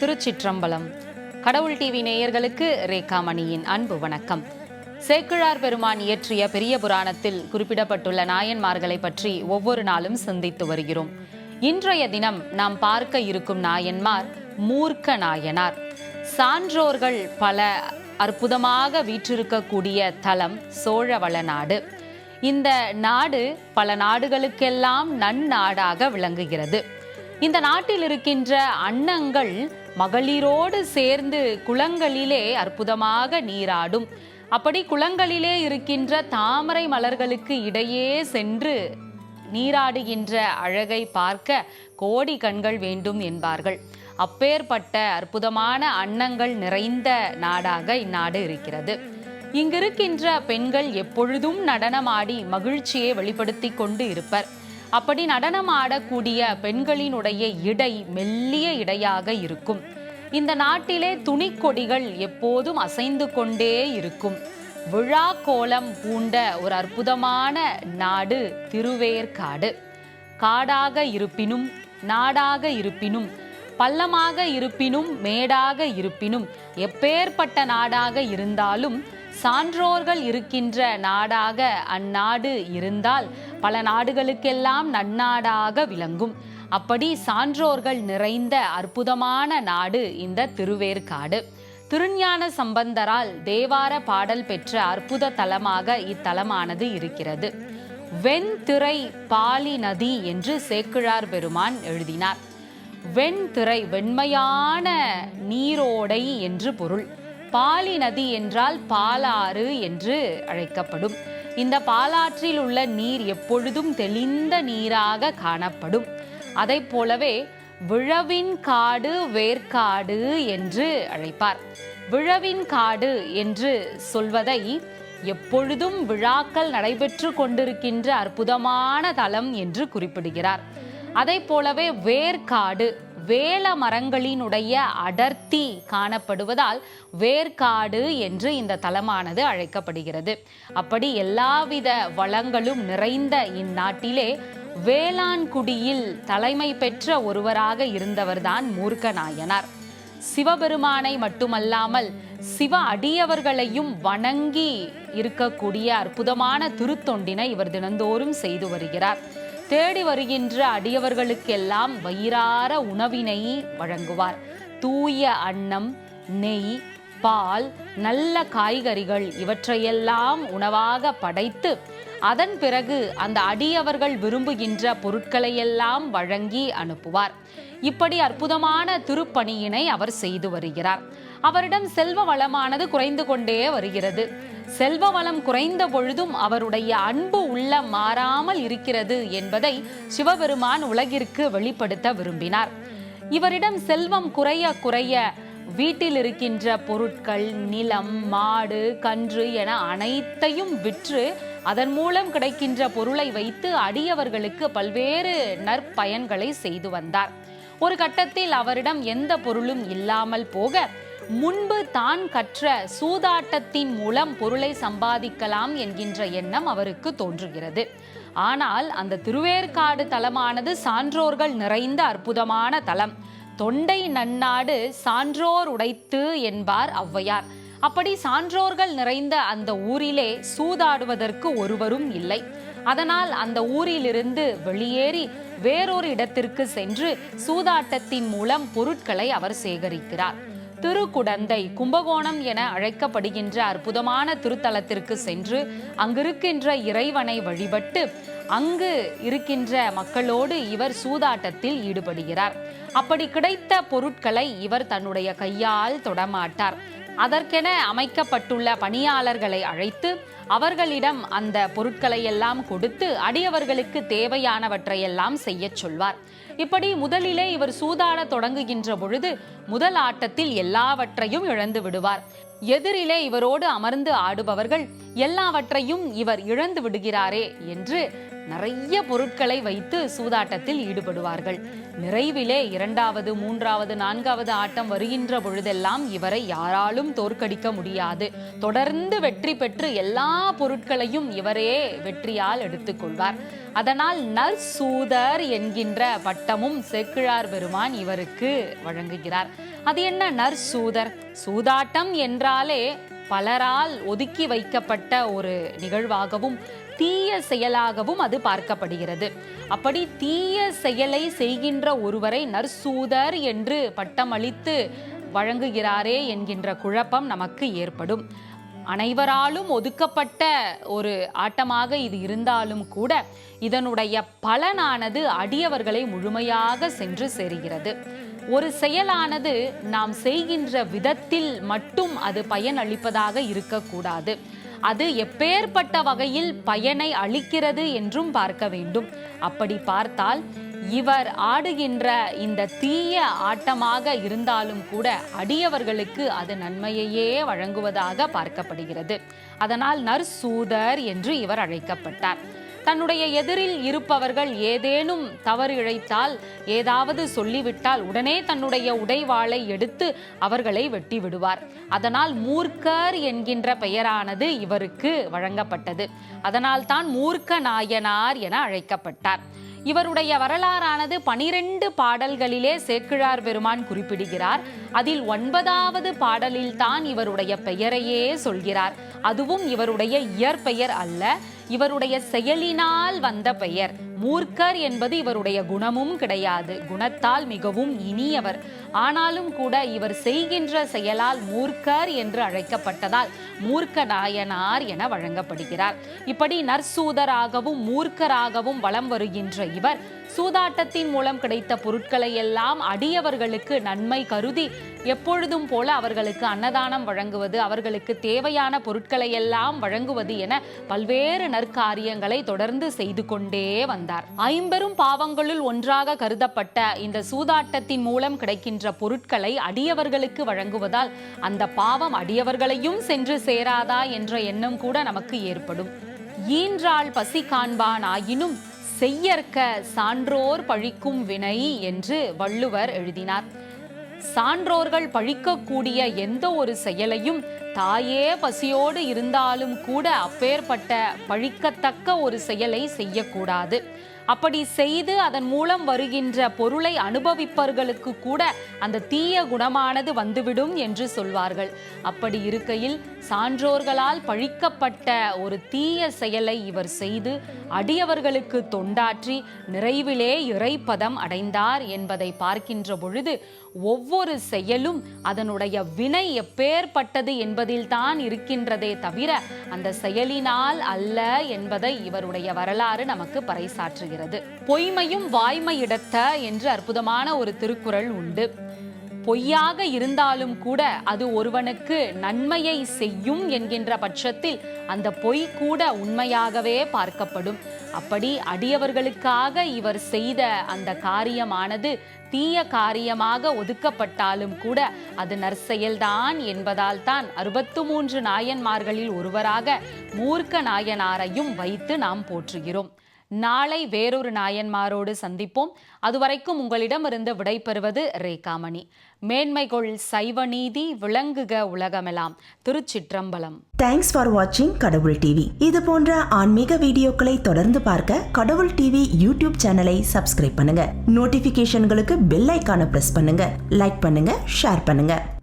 திருச்சிற்றம்பலம். கடவுள் டிவி நேயர்களுக்கு ரேகாமணியின் அன்பு வணக்கம். சேக்கிழார் பெருமான் இயற்றிய பெரிய புராணத்தில் குறிப்பிடப்பட்டுள்ள நாயன்மார்களை பற்றி ஒவ்வொரு நாளும் சிந்தித்து வருகிறோம். இன்றைய தினம் நாம் பார்க்க இருக்கும் நாயன்மார் மூர்க்க நாயனார். சான்றோர்கள் பல அற்புதமாக வீற்றிருக்கக்கூடிய தலம் சோழவள நாடு. இந்த நாடு பல நாடுகளுக்கெல்லாம் நன்னாடாக விளங்குகிறது. இந்த நாட்டில் இருக்கின்ற அன்னங்கள் மகளிரோடு சேர்ந்து குளங்களிலே அற்புதமாக நீராடும். அப்படி குளங்களிலே இருக்கின்ற தாமரை மலர்களுக்கு இடையே சென்று நீராடுகின்ற அழகை பார்க்க கோடி கண்கள் வேண்டும் என்பார்கள். அப்பேற்பட்ட அற்புதமான அன்னங்கள் நிறைந்த நாடாக இந்நாடு இருக்கிறது. இங்கிருக்கின்ற பெண்கள் எப்பொழுதும் நடனமாடி மகிழ்ச்சியை வெளிப்படுத்தி கொண்டு இருப்பர். அப்படி நடனம் ஆடக்கூடிய பெண்களினுடைய இடை மெல்லிய இடையாக இருக்கும். இந்த நாட்டிலே துணிக்கொடிகள் எப்போதும் அசைந்து கொண்டே இருக்கும். விழா கோலம் பூண்ட ஒரு அற்புதமான நாடு திருவேற்காடு. காடாக இருப்பினும் நாடாக இருப்பினும் பள்ளமாக இருப்பினும் மேடாக இருப்பினும் எப்பேற்பட்ட நாடாக இருந்தாலும் சான்றோர்கள் இருக்கின்ற நாடாக அந்நாடு இருந்தால் பல நாடுகளுக்கெல்லாம் நன்னாடாக விளங்கும். அப்படி சான்றோர்கள் நிறைந்த அற்புதமான நாடு இந்த திருவேற்காடு. திருஞான சம்பந்தரால் தேவார பாடல் பெற்ற அற்புத தலமாக இத்தலமானது இருக்கிறது. வெண்திரை பாலி நதி என்று சேக்கிழார் பெருமான் எழுதினார். வெண்திரை வெண்மையான நீரோடை என்று பொருள். பாலி நதி என்றால் பாலாறு என்று அழைக்கப்படும். இந்த பாலாற்றில் உள்ள நீர் எப்பொழுதும் தெளிந்த நீராக காணப்படும். அதை போலவே விழவின் காடு வேர்க்காடு என்று அழைப்பார். விழவின் காடு என்று சொல்வதை எப்பொழுதும் விழாக்கள் நடைபெற்று கொண்டிருக்கின்ற அற்புதமான தலம் என்று குறிப்பிடுகிறார். அதை போலவே வேர்க்காடு வேல மரங்களினுடைய அடர்த்தி காணப்படுவதால் வேர்க்காடு என்று இந்த தலமானது அழைக்கப்படுகிறது. அப்படி எல்லாவித வளங்களும் நிறைந்த இந்நாட்டிலே வேளாண்குடியில் தலைமை பெற்ற ஒருவராக இருந்தவர்தான் மூர்க்க நாயனார் சிவபெருமானை மட்டுமல்லாமல் சிவ அடியவர்களையும் வணங்கி இருக்கக்கூடிய அற்புதமான திருத்தொண்டினை இவர் தினந்தோறும் செய்து வருகிறார். தேடி வருகின்ற அடியவர்களுக்கெல்லாம் வயிறார உணவினை வழங்குவார். தூய அன்னம் நெய் பால் நல்ல காய்கறிகள் இவற்றையெல்லாம் உணவாக படைத்து அதன் பிறகு அந்த அடியவர்கள் விரும்புகின்ற பொருட்களையெல்லாம் வழங்கி அனுப்புவார். இப்படி அற்புதமான திருப்பணியினை அவர் செய்து வருகிறார். அவரிடம் செல்வ வளமானது குறைந்து கொண்டே வருகிறது. செல்வ வளம் குறைந்த பொழுதும் அவருடைய அன்பு உள்ள மாறாமல் இருக்கிறது என்பதை சிவபெருமான் உலகிற்கு வெளிப்படுத்த விரும்பினார். இவரிடம் செல்வம் குறைய குறைய வீட்டில் இருக்கின்ற பொருட்கள் நிலம் மாடு கன்று என அனைத்தையும் விற்று அதன் மூலம் கிடைக்கின்ற பொருளை வைத்து அடியவர்களுக்கு பல்வேறு நற்பயன்களை செய்து வந்தார். ஒரு கட்டத்தில் அவரிடம் எந்த பொருளும் இல்லாமல் போக முன்பு தான் கற்ற சூதாட்டத்தின் மூலம் பொருளை சம்பாதிக்கலாம் என்கின்ற எண்ணம் அவருக்கு தோன்றுகிறது. ஆனால் அந்த திருவேற்காடு தலமானது சான்றோர்கள் நிறைந்த அற்புதமான தலம். தொண்டை நன்னாடு சான்றோர் உடைத்து என்பார் ஔவையார். அப்படி சான்றோர்கள் நிறைந்த அந்த ஊரிலே சூதாடுவதற்கு ஒருவரும் இல்லை. அதனால் அந்த ஊரிலிருந்து வெளியேறி வேறொரு இடத்திற்கு சென்று சூதாட்டத்தின் மூலம் பொருட்களை அவர் சேகரிக்கிறார். திருக்குடந்தை கும்பகோணம் என அழைக்கப்படுகின்ற அற்புதமான திருத்தலத்திற்கு சென்று அங்கிருக்கின்ற இறைவனை வழிபட்டு அங்கு இருக்கின்ற மக்களோடு இவர் சூதாட்டத்தில் ஈடுபடுகிறார். அப்படி கிடைத்த பொருட்களை இவர் தன்னுடைய கையால் தொடமாட்டார். அதற்கென அமைக்கப்பட்டுள்ள பணியாளர்களை அழைத்து அவர்களிடம் அந்த பொருட்களை எல்லாம் கொடுத்து அடியவர்களுக்கு தேவையானவற்றையெல்லாம் செய்யச் சொல்வார். இப்படி முதலிலே இவர் சூதாட தொடங்குகின்ற பொழுது முதல் ஆட்டத்தில் எல்லாவற்றையும் இழந்து விடுவார். எதிரிலே இவரோடு அமர்ந்து ஆடுபவர்கள் எல்லாவற்றையும் இவர் இழந்து விடுகிறாரே என்று நிறைய பொருட்களை வைத்து சூதாட்டத்தில் ஈடுபடுவார்கள். நிறைவிலே இரண்டாவது மூன்றாவது நான்காவது ஆட்டம் வருகின்ற பொழுதெல்லாம் இவரை யாராலும் தோற்கடிக்க முடியாது. தொடர்ந்து வெற்றி பெற்று எல்லா பொருட்களையும் இவரே வெற்றியால் எடுத்துக்கொள்வார். அதனால் நற்சூதர் என்கின்ற பட்டமும் செக்கிழார் பெருமான் இவருக்கு வழங்குகிறார். அது என்ன நற்சூதர்? சூதாட்டம் என்றாலே பலரால் ஒதுக்கி வைக்கப்பட்ட ஒரு நிகழ்வாகவும் தீய செயலாகவும் அது பார்க்கப்படுகிறது. அப்படி தீய செயலை செய்கின்ற ஒருவரை நற்சூதர் என்று பட்டமளித்து வழங்குகிறாரே என்கின்ற குழப்பம் நமக்கு ஏற்படும். அனைவராலும் ஒதுக்கப்பட்ட ஒரு ஆட்டமாக இது இருந்தாலும் கூட இதனுடைய பலனானது அடியவர்களை முழுமையாக சென்று சேருகிறது. ஒரு செயலானது நாம் செய்கின்ற விதத்தில் மட்டும் அது பயனளிப்பதாக இருக்கக்கூடாது. அது எப்பேற்பட்ட வகையில் பயனை அளிக்கிறது என்றும் பார்க்க வேண்டும். அப்படி பார்த்தால் இவர் ஆடுகின்ற இந்த தீய ஆட்டமாக இருந்தாலும் கூட அடியவர்களுக்கு அது நன்மையையே வழங்குவதாக பார்க்கப்படுகிறது. அதனால் நர்சூதர் என்று இவர் அழைக்கப்பட்டார். தன்னுடைய எதிரில் இருப்பவர்கள் ஏதேனும் தவறு இழைத்தால் ஏதாவது சொல்லிவிட்டால் உடனே தன்னுடைய உடைவாளை எடுத்து அவர்களை வெட்டி விடுவார் அதனால் மூர்க்கர் என்கின்ற பெயரானது இவருக்கு வழங்கப்பட்டது. அதனால் தான் மூர்க்க நாயனார் என அழைக்கப்பட்டார். இவருடைய வரலாறானது பனிரெண்டு பாடல்களிலே சேக்கிழார் பெருமான் குறிப்பிடுகிறார். அதில் ஒன்பதாவது பாடலில்தான் இவருடைய பெயரையே சொல்கிறார். அதுவும் இவருடைய இயற்பெயர் அல்ல. இவருடைய செயலினால் வந்த பெயர். மூர்க்கர் என்பது இவருடைய குணமும் கிடையாது. குணத்தால் மிகவும் இனியவர். ஆனாலும் கூட இவர் செய்கின்ற செயலால் மூர்க்கர் என்று அழைக்கப்பட்டதால் மூர்க்க நாயனார் என வழங்கப்படுகிறார். இப்படி நற்சூதராகவும் மூர்க்கராகவும் வலம் வருகின்ற இவர் சூதாட்டத்தின் மூலம் கிடைத்த பொருட்களை எல்லாம் அடியவர்களுக்கு நன்மை கருதி எப்பொழுதும் போல அவர்களுக்கு அன்னதானம் வழங்குவது அவர்களுக்கு தேவையான பொருட்களை எல்லாம் வழங்குவது என பல்வேறு நற்காரியங்களை தொடர்ந்து செய்து கொண்டே வந்தார். ஐம்பெரும் பாவங்களுள் ஒன்றாக கருதப்பட்ட இந்த சூதாட்டத்தின் மூலம் கிடைக்கின்ற பொருட்களை அடியவர்களுக்கு வழங்குவதால் அந்த பாவம் அடியவர்களையும் சென்று சேராதா என்ற எண்ணம் கூட நமக்கு ஏற்படும். ஈன்றாள் பசி காண்பான் ஆயினும் செய்யற்க சான்றோர் பழிக்கும் வினை என்று வள்ளுவர் எழுதினார். சான்றோர்கள் பழிக்கக்கூடிய எந்த ஒரு செயலையும் தாயே பசியோடு இருந்தாலும் கூட அப்பேற்பட்ட பழிக்கத்தக்க ஒரு செயலை செய்யக்கூடாது. அப்படி செய்து அதன் மூலம் வருகின்ற பொருளை அனுபவிப்பவர்களுக்கு கூட அந்த தீய குணமானது வந்துவிடும் என்று சொல்வார்கள். அப்படி இருக்கையில் சான்றோர்களால் பழிக்கப்பட்ட ஒரு தீய செயலை இவர் செய்து அடியவர்களுக்கு தொண்டாற்றி நிறைவிலே இறைப்பதம் அடைந்தார் என்பதை பார்க்கின்ற பொழுது ஒவ்வொரு செயலும் அதனுடைய வினை எப்பேற்பட்டது என்பதில்தான் இருக்கின்றதே தவிர அந்த செயலினால் அல்ல என்பதை இவருடைய வரலாறு நமக்கு பறைசாற்றுகிறது. பொய்மையும் வாய்மையிடத்த என்று அற்புதமான ஒரு திருக்குறள் உண்டு. பொய்யாக இருந்தாலும் கூட அது ஒருவனுக்கு நன்மையை செய்யும் என்கின்ற பட்சத்தில் அந்த பொய் கூட உண்மையாகவே பார்க்கப்படும். அப்படி அடியவர்களுக்காக இவர் செய்த அந்த காரியமானது தீய காரியமாக ஒதுக்கப்பட்டாலும் கூட அது நற்செயல்தான் என்பதால் தான் அறுபத்து மூன்று நாயன்மார்களில் ஒருவராக மூர்க்க நாயனாரையும் வைத்து நாம் போற்றுகிறோம். நாளை வேறொரு நாயன்மாரோடு சந்திப்போம். அதுவரைக்கும் உங்களிடமிருந்து விடைபெறுவது ரேகாமணி. மேன்மைகொள் சைவ நீதி விளங்குக உலகமெல்லாம் திருச்சிற்றம்பலம். தேங்க்ஸ் ஃபார் வாட்சிங் கடவுள் டிவி இது போன்ற ஆன்மீக வீடியோக்களை தொடர்ந்து பார்க்க கடவுள் டிவி யூடியூப் சேனலை சப்ஸ்கிரைப் பண்ணுங்க. நோட்டிபிகேஷன்களுக்கு பெல் ஐக்கான பிரஸ் பண்ணுங்க. லைக் பண்ணுங்க ஷேர் பண்ணுங்க.